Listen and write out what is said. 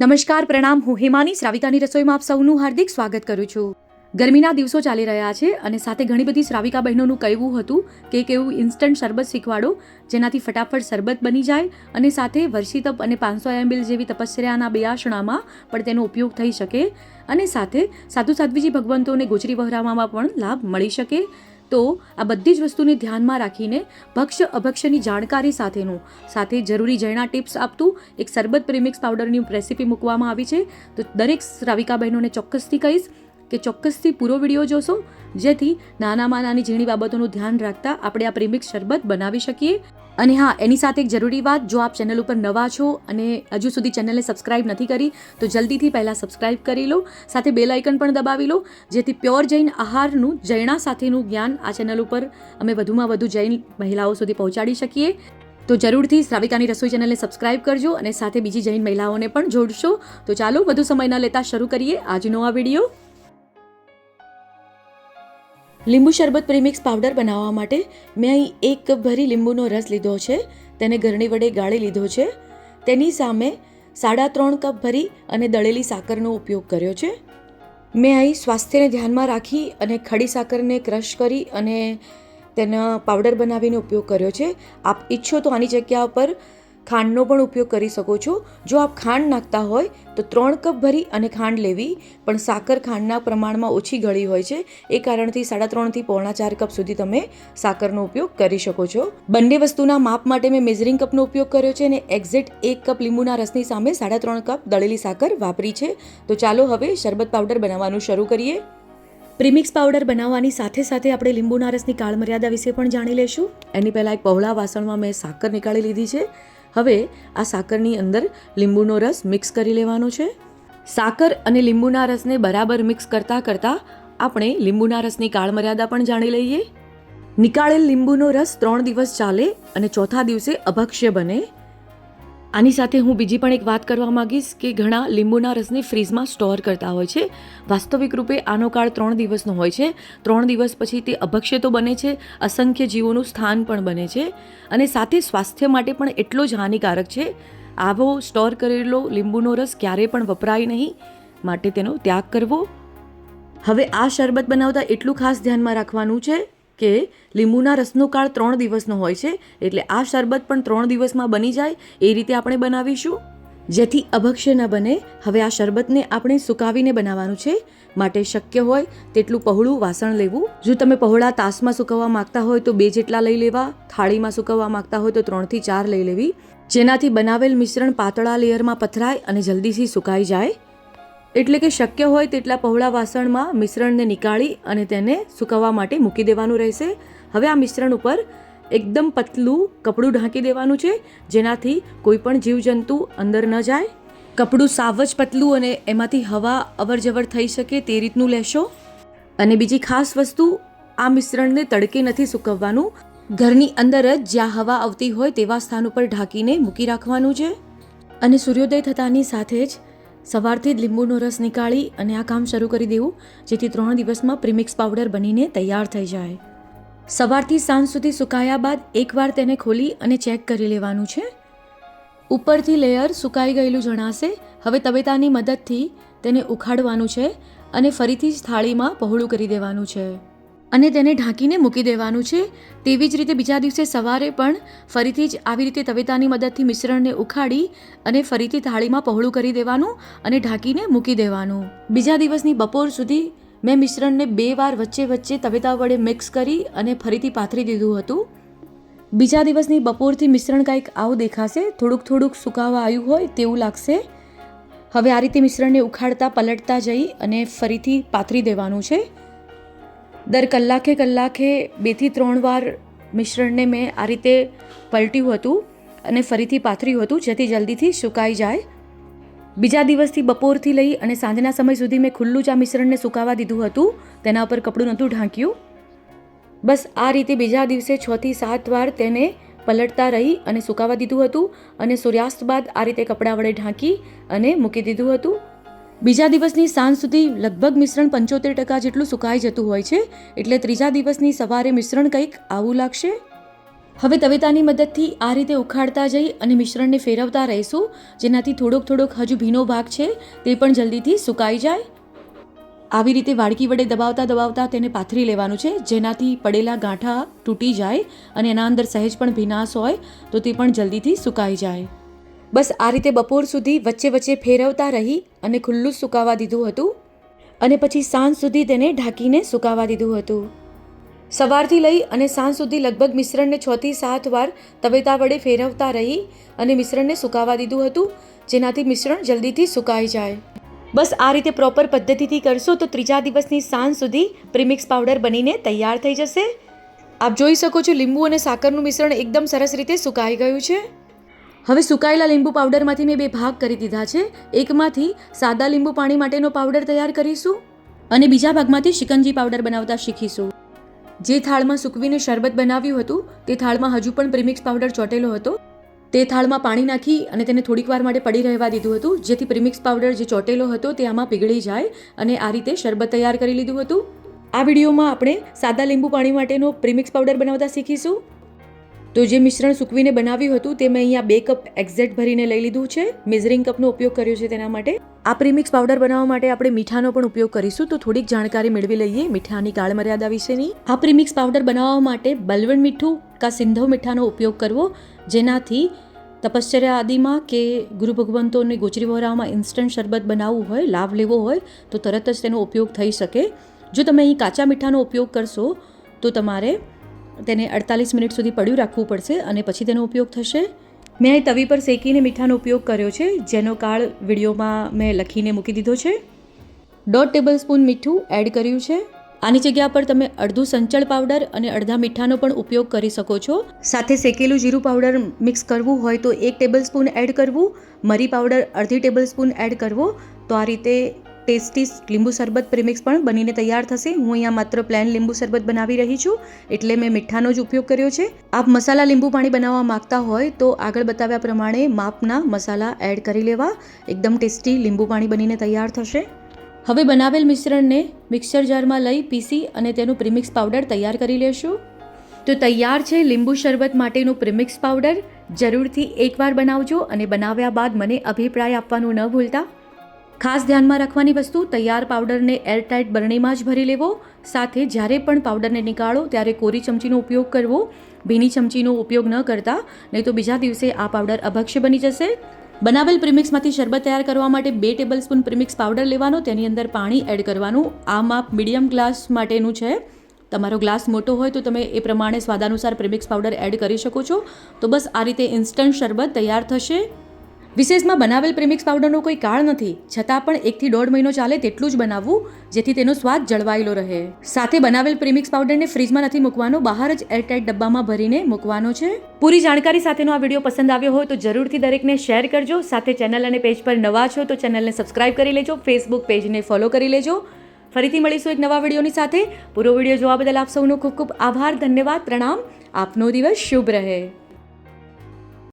નમસ્કાર, પ્રણામ. હું હેમાની શ્રાવિકાની રસોઈમાં આપ સૌનું હાર્દિક સ્વાગત કરું છું. ગરમીના દિવસો ચાલી રહ્યા છે અને સાથે ઘણી બધી શ્રાવિકા બહેનોનું કહેવું હતું કે એક એવું ઇન્સ્ટન્ટ શરબત શીખવાડો, જેનાથી ફટાફટ શરબત બની જાય અને સાથે વર્ષી તપ અને પાંચસો એમબીલ જેવી તપસ્યાના બેયાસણામાં પણ તેનો ઉપયોગ થઈ શકે અને સાથે સાધુ સાધ્વીજી ભગવંતોને ગોચરી વહરાવામાં પણ લાભ મળી શકે. તો આ બધી જ વસ્તુને ધ્યાનમાં રાખીને ભક્ષ્ય અભક્ષ્યની જાણકારી સાથેનું, સાથે જરૂરી જૈણા ટિપ્સ આપતું એક સરબત પ્રેમિક્સ પાવડરની રેસીપી મૂકવામાં આવી છે. તો દરેક રાવિકા બહેનોને ચોક્કસથી કહીશ કે ચોક્કસથી પૂરો વીડિયો જોશો. જેથી નાનામાં નાની ઝીણી બાબતોનું ધ્યાન રાખતા આપણે આ પ્રેમિક શરબત બનાવી શકીએ. અને હા, એની સાથે એક જરૂરી વાત, જો આપ ચેનલ ઉપર નવા છો અને હજુ સુધી ચેનલને સબસ્ક્રાઇબ નથી કરી, તો જલ્દીથી પહેલાં સબસ્ક્રાઇબ કરી લો, સાથે બેલ આઇકન પણ દબાવી લો, જેથી પ્યોર જૈન આહારનું, જૈણા સાથેનું જ્ઞાન આ ચેનલ ઉપર અમે વધુમાં વધુ જૈન મહિલાઓ સુધી પહોંચાડી શકીએ. તો જરૂરથી શ્રાવિકાની રસોઈ ચેનલને સબસ્ક્રાઇબ કરજો અને સાથે બીજી જૈન મહિલાઓને પણ જોડશો. તો ચાલો, વધુ સમય ન લેતા શરૂ કરીએ આજનો આ વીડિયો. લીંબુ શરબત પ્રીમિક્સ પાવડર બનાવવા માટે મેં અહીં એક કપ ભરી લીંબુનો રસ લીધો છે. તેને ગરણી વડે ગાળી લીધો છે. તેની સામે સાડા ત્રણ કપ ભરી અને દળેલી સાકરનો ઉપયોગ કર્યો છે. મેં અહીં સ્વાસ્થ્યને ધ્યાનમાં રાખી અને ખડી સાકરને ક્રશ કરી અને તેના પાવડર બનાવીને ઉપયોગ કર્યો છે. આપ ઈચ્છો તો આની જગ્યા પર ખાંડનો પણ ઉપયોગ કરી શકો છો. જો આપ ખાંડ નાખતા હોય, તો ત્રણ કપ ભરી અને ખાંડ લેવી. પણ સાકર ખાંડના પ્રમાણમાં ઓછી ગળી હોય છે. એ કારણથી સાડા ત્રણથી પોણા ચાર કપ સુધી તમે સાકરનો ઉપયોગ કરી શકો છો. બંને વસ્તુના માપ માટે મેં મેઝરિંગ કપનો ઉપયોગ કર્યો છે અને એક્ઝેક્ટ એક કપ લીંબુના રસની સામે સાડા ત્રણ કપ દળેલી સાકર વાપરી છે. તો ચાલો હવે શરબત પાવડર બનાવવાનું શરૂ કરીએ. પ્રીમિક્સ પાવડર બનાવવાની સાથે સાથે આપણે લીંબુના રસની કાળમર્યાદા વિશે પણ જાણી લેશું એની પહેલાં એક પહોળા વાસણમાં મેં સાકર નીકાળી લીધી છે. હવે આ સાકરની અંદર લીંબુનો રસ મિક્સ કરી લેવાનો છે. સાકર અને લીંબુના રસને બરાબર મિક્સ કરતાં કરતાં આપણે લીંબુના રસની કાળમર્યાદા પણ જાણી લઈએ. નિકાળેલ લીંબુનો રસ ત્રણ દિવસ ચાલે અને ચોથા દિવસે અભક્ષ્ય બને. આની સાથે હું બીજી પણ એક વાત કરવા માંગીશ કે ઘણા લીંબુના રસને ફ્રીઝમાં સ્ટોર કરતા હોય છે. વાસ્તવિક રૂપે આનો કાળ ત્રણ દિવસનો હોય છે. ત્રણ દિવસ પછી તે અભક્ષ્ય તો બને છે, અસંખ્ય જીવોનું સ્થાન પણ બને છે અને સાથે સ્વાસ્થ્ય માટે પણ એટલો જ હાનિકારક છે. આવો સ્ટોર કરેલો લીંબુનો રસ ક્યારેય પણ વપરાય નહીં. માટે તેનો ત્યાગ કરવો. હવે આ શરબત બનાવતા એટલું ખાસ ધ્યાનમાં રાખવાનું છે. કે લીંબુના રસનો કાળ ત્રણ દિવસનો હોય છે, એટલે આ શરબત પણ ત્રણ દિવસમાં બની જાય, એ રીતે આપણે બનાવીશું. જેથી અભક્ષ્ય ન બને, હવે આ શરબતને આપણે સુકાવીને બનાવવાનું છે. માટે શક્ય હોય તેટલું પહોળું વાસણ લેવું. જો તમે પહોળા તાસમાં સુકવવા માંગતા હોય તો બે જેટલા લઈ લેવા, થાળીમાં સુકવવા માંગતા હોય તો ત્રણથી ચાર લઈ લેવી. જેનાથી બનાવેલ મિશ્રણ પાતળા લેયરમાં પથરાય અને જલ્દીથી સુકાઈ જાય. એટલે કે શક્ય હોય તેટલા પહોળા વાસણમાં મિશ્રણને નીકાળી અને તેને સુકવવા માટે મૂકી દેવાનું રહેશે. હવે આ મિશ્રણ ઉપર એકદમ પતલું કપડું ઢાંકી દેવાનું છે, જેનાથી કોઈ પણ જીવજંતુ અંદર ન જાય. કપડું સાવ જ પતલું અને એમાંથી હવા અવર જવર થઈ શકે તે રીતનું લેશો. અને બીજી ખાસ વસ્તુ, આ મિશ્રણને તડકે નથી સૂકવવાનું. ઘરની અંદર જ જ્યાં હવા આવતી હોય તેવા સ્થાન ઉપર ઢાંકીને મૂકી રાખવાનું છે. અને સૂર્યોદય થતાની સાથે જ સવારથી જ લીંબુનો રસ નીકાળી અને આ કામ શરૂ કરી દેવું, જેથી ત્રણ દિવસમાં પ્રીમિક્સ પાવડર બનીને તૈયાર થઈ જાય. સવારથી સાંજ સુધી સુકાયા બાદ એકવાર તેને ખોલી અને ચેક કરી લેવાનું છે. ઉપરથી લેયર સુકાઈ ગયેલું જણાશે, હવે તવેતાની મદદથી તેને ઉખાડવાનું છે અને ફરીથી જ થાળીમાં પહોળું કરી દેવાનું છે. અને તેને ઢાંકીને મૂકી દેવાનું છે. તેવી જ રીતે બીજા દિવસે સવારે પણ ફરીથી જ આવી રીતે તવેતાની મદદથી મિશ્રણને ઉખાડી અને ફરીથી થાળીમાં પહોળું કરી દેવાનું અને ઢાંકીને મૂકી દેવાનું. બીજા દિવસની બપોર સુધી મેં મિશ્રણને બે વાર વચ્ચે વચ્ચે તવેતા વડે મિક્સ કરી અને ફરીથી પાથરી દીધું હતું. બીજા દિવસની બપોરથી મિશ્રણ કંઈક આવું દેખાશે, થોડુંક થોડુંક સુકાવા આવ્યું હોય તેવું લાગશે. હવે આ રીતે મિશ્રણને ઉખાડતા, પલટતા જઈ અને ફરીથી પાથરી દેવાનું છે. દર કલાકે કલાકે બેથી ત્રણ વાર મિશ્રણને મેં આ રીતે પલટ્યું હતું અને ફરીથી પાથર્યું હતું, જેથી જલ્દીથી સુકાઈ જાય. બીજા દિવસથી બપોરથી લઈ અને સાંજના સમય સુધી મેં ખુલ્લું જ આ મિશ્રણને સુકાવા દીધું હતું, તેના ઉપર કપડું નહોતું ઢાંક્યું. બસ આ રીતે બીજા દિવસે છથી સાત વાર તેને પલટતા રહી અને સુકાવા દીધું હતું અને સૂર્યાસ્ત બાદ આ રીતે કપડાં વડે ઢાંકી અને મૂકી દીધું હતું. બીજા દિવસની સાંજ સુધી લગભગ મિશ્રણ પંચોતેર ટકા જેટલું સુકાઈ જતું હોય છે, એટલે ત્રીજા દિવસની સવારે મિશ્રણ કંઈક આવું લાગશે. હવે તવેતાની મદદથી આ રીતે ઉખાડતા જઈ અને મિશ્રણને ફેરવતા રહીશું, જેનાથી થોડોક થોડોક હજુ ભીનો ભાગ છે, તે પણ જલ્દીથી સુકાઈ જાય. આવી રીતે વાડકી વડે દબાવતા દબાવતા તેને પાથરી લેવાનું છે, જેનાથી પડેલા ગાંઠા તૂટી જાય અને એના અંદર સહેજ પણ ભીનાશ હોય, તો તે પણ જલ્દીથી સુકાઈ જાય. બસ આ રીતે બપોર સુધી વચ્ચે વચ્ચે ફેરવતા રહી અને ખુલ્લું સુકાવા દીધું હતું અને પછી સાંજ સુધી તેને ઢાંકીને સુકાવા દીધું હતું. સવારથી લઈ અને સાંજ સુધી લગભગ મિશ્રણને છથી સાત વાર તવેતા વડે ફેરવતા રહી અને મિશ્રણને સુકાવા દીધું હતું, જેનાથી મિશ્રણ જલ્દીથી સુકાઈ જાય. બસ આ રીતે પ્રોપર પદ્ધતિથી કરશો તો ત્રીજા દિવસની સાંજ સુધી પ્રીમિક્સ પાવડર બનીને તૈયાર થઈ જશે. આપ જોઈ શકો છો લીંબુ અને સાકરનું મિશ્રણ એકદમ સરસ રીતે સુકાઈ ગયું છે. હવે સુકાયેલા લીંબુ પાવડરમાંથી મેં બે ભાગ કરી દીધા છે. એકમાંથી સાદા લીંબુ પાણી માટેનો પાવડર તૈયાર કરીશું અને બીજા ભાગમાંથી શિકંજી પાવડર બનાવતા શીખીશું. જે થાળમાં સૂકવીને શરબત બનાવ્યું હતું, તે થાળમાં હજુ પણ પ્રીમિક્સ પાવડર ચોટેલો હતો. તે થાળમાં પાણી નાખી અને તેને થોડીક વાર માટે પડી રહેવા દીધું હતું, જેથી પ્રીમિક્સ પાવડર જે ચોટેલો હતો તે આમાં પીગળી જાય અને આ રીતે શરબત તૈયાર કરી લીધું હતું. આ વિડીયોમાં આપણે સાદા લીંબુ પાણી માટેનો પ્રીમિક્સ પાવડર બનાવતા શીખીશું. તો જે મિશ્રણ સૂકવીને બનાવ્યું હતું તે મેં અહીંયા બે કપ એક્ઝેક્ટ ભરીને લઈ લીધું છે. મેઝરિંગ કપનો ઉપયોગ કર્યો છે તેના માટે. આ પ્રીમિક્સ પાવડર બનાવવા માટે આપણે મીઠાનો પણ ઉપયોગ કરીશું, તો થોડીક જાણકારી મેળવી લઈએ મીઠાની કાળ મર્યાદા વિશેની. આ પ્રીમિક્સ પાવડર બનાવવા માટે બલવણ મીઠું કા સિંધવ મીઠાનો ઉપયોગ કરવો, જેનાથી તપશ્ચર્યા આદિમાં કે ગુરુ ભગવંતોને ગોચરી વહોરામાં ઇન્સ્ટન્ટ શરબત બનાવવું હોય લાભ લેવો હોય, તો તરત જ તેનો ઉપયોગ થઈ શકે. જો તમે અહીં કાચા મીઠાનો ઉપયોગ કરશો, તો તમારે તેને અડતાલીસ મિનિટ સુધી પડ્યું રાખવું પડશે અને પછી તેનો ઉપયોગ થશે. મેં અહીં તવી પર શેકીને મીઠાનો ઉપયોગ કર્યો છે, જેનો કાળ વિડીયોમાં મેં લખીને મૂકી દીધો છે. દોઢ ટેબલ સ્પૂન મીઠું એડ કર્યું છે. આની જગ્યા પર તમે અડધું સંચળ પાવડર અને અડધા મીઠાનો પણ ઉપયોગ કરી શકો છો. સાથે શેકેલું જીરું પાવડર મિક્સ કરવું હોય તો એક ટેબલ સ્પૂન એડ કરવું, મરી પાવડર અડધી ટેબલ સ્પૂન એડ કરવો. તો આ રીતે ટેસ્ટી લીંબુ શરબત પ્રીમિક્સ પણ બનીને તૈયાર થશે. હું અહીંયા માત્ર પ્લેન લીંબુ શરબત બનાવી રહી છું, એટલે મેં મીઠાનો જ ઉપયોગ કર્યો છે. આપ મસાલા લીંબુ પાણી બનાવવા માંગતા હોય તો આગળ બતાવ્યા પ્રમાણે માપના મસાલા એડ કરી લેવા. એકદમ ટેસ્ટી લીંબુ પાણી બનીને તૈયાર થશે. હવે બનાવેલ મિશ્રણને મિક્સર જારમાં લઈ પીસી અને તેનું પ્રીમિક્સ પાવડર તૈયાર કરી લેશું. તો તૈયાર છે લીંબુ શરબત માટેનું પ્રીમિક્સ પાવડર. જરૂરથી એકવાર બનાવજો અને બનાવ્યા બાદ મને અભિપ્રાય આપવાનું ન ભૂલતા. ખાસ ધ્યાનમાં રાખવાની વસ્તુ, તૈયાર પાવડરને એરટાઇટ બરણીમાં જ ભરી લેવો, સાથે જ્યારે પણ પાવડરને નીકાળો ત્યારે કોરી ચમચીનો ઉપયોગ કરવો, ભીની ચમચીનો ઉપયોગ ન કરતા, નહીં તો બીજા દિવસે આ પાવડર અભક્ષ્ય બની જશે. બનાવેલ પ્રિમિક્સમાંથી શરબત તૈયાર કરવા માટે બે ટેબલ સ્પૂન પ્રીમિક્સ પાવડર લેવાનો, તેની અંદર પાણી એડ કરવાનું. આ માપ મીડિયમ ગ્લાસ માટેનું છે. તમારો ગ્લાસ મોટો હોય તો તમે એ પ્રમાણે સ્વાદાનુસાર પ્રીમિક્સ પાવડર એડ કરી શકો છો. તો બસ આ રીતે ઇન્સ્ટન્ટ શરબત તૈયાર થશે. વિશેષમાં બનાવેલ પ્રીમિક્સ પાવડરનો કોઈ કાળ નથી, છતાં પણ એકથી દોઢ મહિનો ચાલે તેટલું જ બનાવવું, જેથી તેનો સ્વાદ જળવાયેલો રહે. સાથે બનાવેલ પ્રીમિક્સ પાવડરને ફ્રીજમાં નથી મૂકવાનો, બહાર જ એરટાઇટ ડબ્બામાં ભરીને મૂકવાનો છે. પૂરી જાણકારી સાથેનો આ વીડિયો પસંદ આવ્યો હોય તો જરૂરથી દરેકને શેર કરજો, સાથે ચેનલ અને પેજ પર નવા છો તો ચેનલને સબસ્ક્રાઇબ કરી લેજો, ફેસબુક પેજને ફોલો કરી લેજો. ફરીથી મળીશું એક નવા વિડીયોની સાથે. પૂરો વીડિયો જોવા બદલ આપ સૌનો ખૂબ ખૂબ આભાર, ધન્યવાદ, પ્રણામ. આપનો દિવસ શુભ રહે.